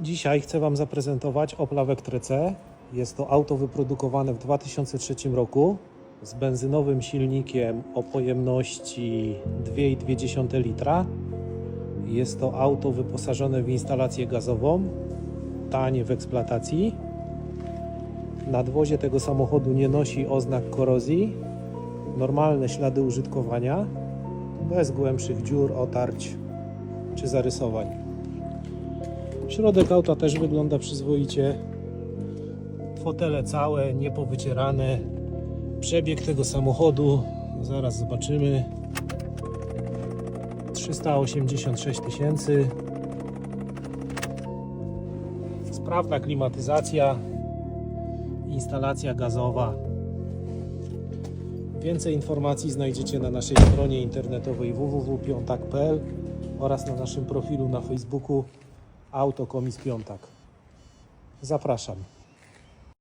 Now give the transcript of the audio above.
Dzisiaj chcę Wam zaprezentować Opla Vectre C. Jest to auto wyprodukowane w 2003 roku z benzynowym silnikiem o pojemności 2,2 litra. Jest to auto wyposażone w instalację gazową, tanie w eksploatacji. Nadwozie tego samochodu nie nosi oznak korozji. Normalne ślady użytkowania, bez głębszych dziur, otarć czy zarysowań. Środek auta też wygląda przyzwoicie. Fotele całe, niepowycierane. Przebieg tego samochodu, zaraz zobaczymy. 386 tysięcy. Sprawna klimatyzacja, instalacja gazowa. Więcej informacji znajdziecie na naszej stronie internetowej www.piątak.pl oraz na naszym profilu na Facebooku Autokomis Piątak. Zapraszam.